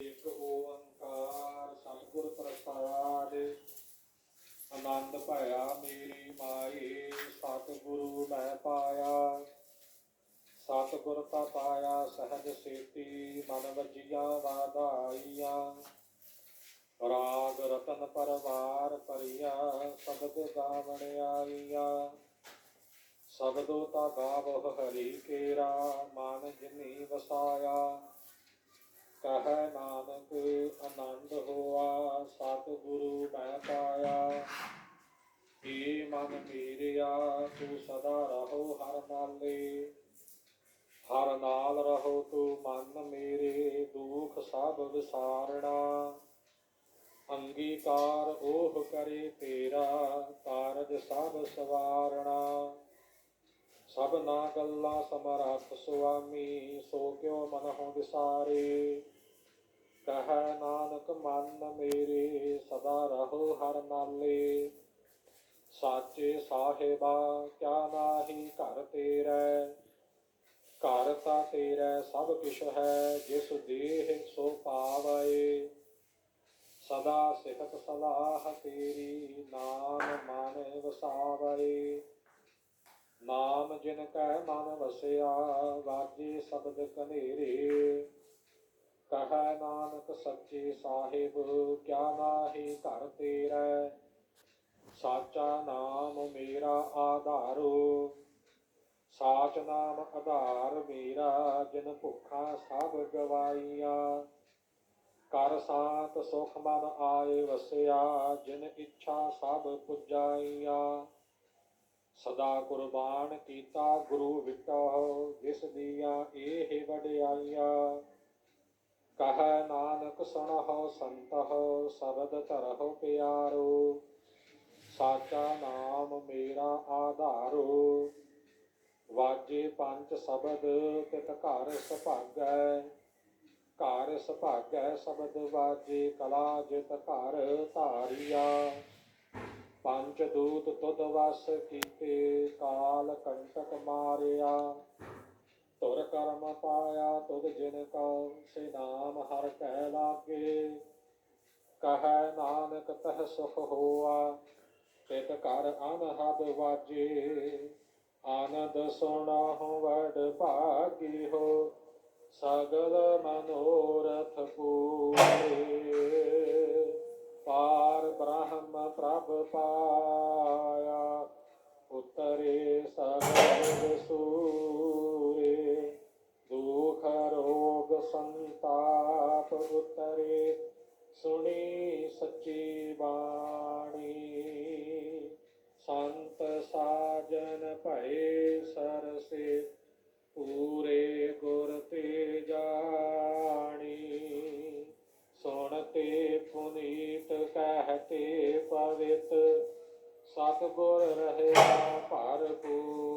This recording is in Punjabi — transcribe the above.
ਇੱਕ ਓੰਕਾਰ ਸਤਿਗੁਰ ਪ੍ਰਸਾਦ, ਆਨੰਦ ਭਇਆ ਮੇਰੀ ਮਾਏ ਸਤਿਗੁਰੂ ਮੈਂ ਪਾਇਆ। ਸਤਿਗੁਰ ਤਾ ਪਾਇਆ, ਸਹਜ ਸੇਤੀ ਮਨ ਵਜੀਆਂ ਵਾਧਾਈਆਂ। ਰਾਗ ਰਤਨ ਪਰਵਾਰ ਪਰਿਆ ਸ਼ਬਦ ਗਾਵਣ ਆਈਆਂ। ਸਬਦੋ ਤਾ ਗਾਵਹ ਹਰੀ ਕੇਰਾ, ਮਨ ਜਿਨੀ ਵਸਾਇਆ। ਕਹੈ ਨਾਨਕ, ਆਨੰਦ ਹੋਆ, ਸਤਿਗੁਰੂ ਮੈਂ ਪਾਇਆ। ਏ ਮਨ ਮੇਰਿਆ, ਤੂੰ ਸਦਾ ਰਹੋ ਹਰ ਨਾਲੇ। ਹਰ ਨਾਲ ਰਹੋ ਤੂੰ ਮਨ ਮੇਰੇ, ਦੁਖ ਸਭ ਵਿਸਾਰਣਾ। ਅੰਗੀਕਾਰ ਉਹ ਕਰੇ ਤੇਰਾ, ਕਾਰਜ ਸਭ ਸਵਾਰਣਾ। ਸਭ ਨਾ ਗੱਲਾਂ ਸਮਰੱਥ ਸੁਆਮੀ, ਸੋ ਕਿਉ ਮਨ ਹੋ ਵਿਸਾਰੇ ਕਹੈ ਨਾਨਕ, ਮਨ ਮੇਰੇ, ਸਦਾ ਰਹੋ ਹਰ ਨਾਲੇ। ਸਾਚੇ ਸਾਹਿਬਾ, ਕਿਆ ਨਾਹੀ ਘਰ ਤੇਰਾ? ਘਰ ਤਾਂ ਤੇਰਾ, ਸਭ ਕਿਛ ਹੈ, ਜਿਸ ਦੇਹ ਸੋ ਪਾਵੈ। ਸਦਾ ਸਿਫਤ ਸਲਾਹ ਤੇਰੀ, ਨਾਮ ਮਨ ਵਸਾਵੈ। ਜਿਨ ਕੈ ਮਨ ਵਸਿਆ, ਵਾਜੇ ਸ਼ਬਦ ਕਨੇਰੇ ਕਹੈ ਨਾਨਕ ਸੱਚੇ ਸਾਹਿਬ, ਕਿਆ ਨਾਹੀ ਘਰ ਤੇਰਾ? ਸਾਚਾ ਨਾਮ ਮੇਰਾ ਆਧਾਰੋ। ਸਾਚ ਨਾਮ ਆਧਾਰ ਮੇਰਾ, ਜਿਨ ਭੁੱਖਾ ਸਭ ਗਵਾਈਆਂ। ਕਰ ਸਾਤ ਸੁਖ ਮਨ ਆਏ ਵਸਿਆ, ਜਿਨ ਇੱਛਾ ਸਭ ਪੁਜਾਈਆਂ। ਸਦਾ ਕੁਰਬਾਨ ਕੀਤਾ ਗੁਰੂ ਵਿਟੋ, ਜਿਸ ਦੀਆਂ ਇਹ ਵਡਿਆਈਆਂ। ਕਹ ਨਾਨਕ ਸੁਣਹੁ ਸੰਤਹੁ ਸ਼ਬਦ ਧਰਹੁ ਪਿਆਰੋ। ਸਾਚਾ ਨਾਮ ਮੇਰਾ ਆਧਾਰੋ। ਵਾਜੇ ਪੰਜ ਸ਼ਬਦ ਤਿਤ ਘਰ ਸੁਭਾਗੈ। ਘਰ ਸੁਭਾਗੈ ਸ਼ਬਦ ਵਾਜੇ, ਕਲਾ ਜਿਤ ਘਰ ਧਾਰੀਆ। ਪੰਜ ਦੂਤ ਤੁਧ ਵਸ ਕੀਤੇ ਕਾਲ ਕੰਟਕ ਮਾਰਿਆ। ਤੁਰ ਕਰਮ ਪਾਇਆ ਤੁਧ ਜਿਨ ਕਉ ਸੇ ਨਾਮ ਹਰ ਕਹਿ ਲਾਗੇ। ਕਹੈ ਨਾਨਕ ਤਹ ਸੁਖ ਹੋਆ, ਤਿਤ ਕਰ ਅਨਹਦ ਵਾਜੇ। ਆਨੰਦ ਸੁਣਹੁ ਵਡ ਭਾਗੀ ਹੋ, ਸਗਲ ਮਨੋਰਥ ਪੂਰੇ। ਸੁਣੀ ਸੱਚੀ ਬਾਣੀ। ਸੰਤ ਸਾਜਨ ਭਏ ਸਰਸੇ, ਪੂਰੇ ਗੁਰ ਤੇ ਜਾਣੀ। ਸੁਣਤੇ ਪੁਨੀਤ ਕਹਤੇ ਪਵਿੱਤ, ਸਤਿਗੁਰ ਰਹਿਆ ਭਰਪੂਰੇ।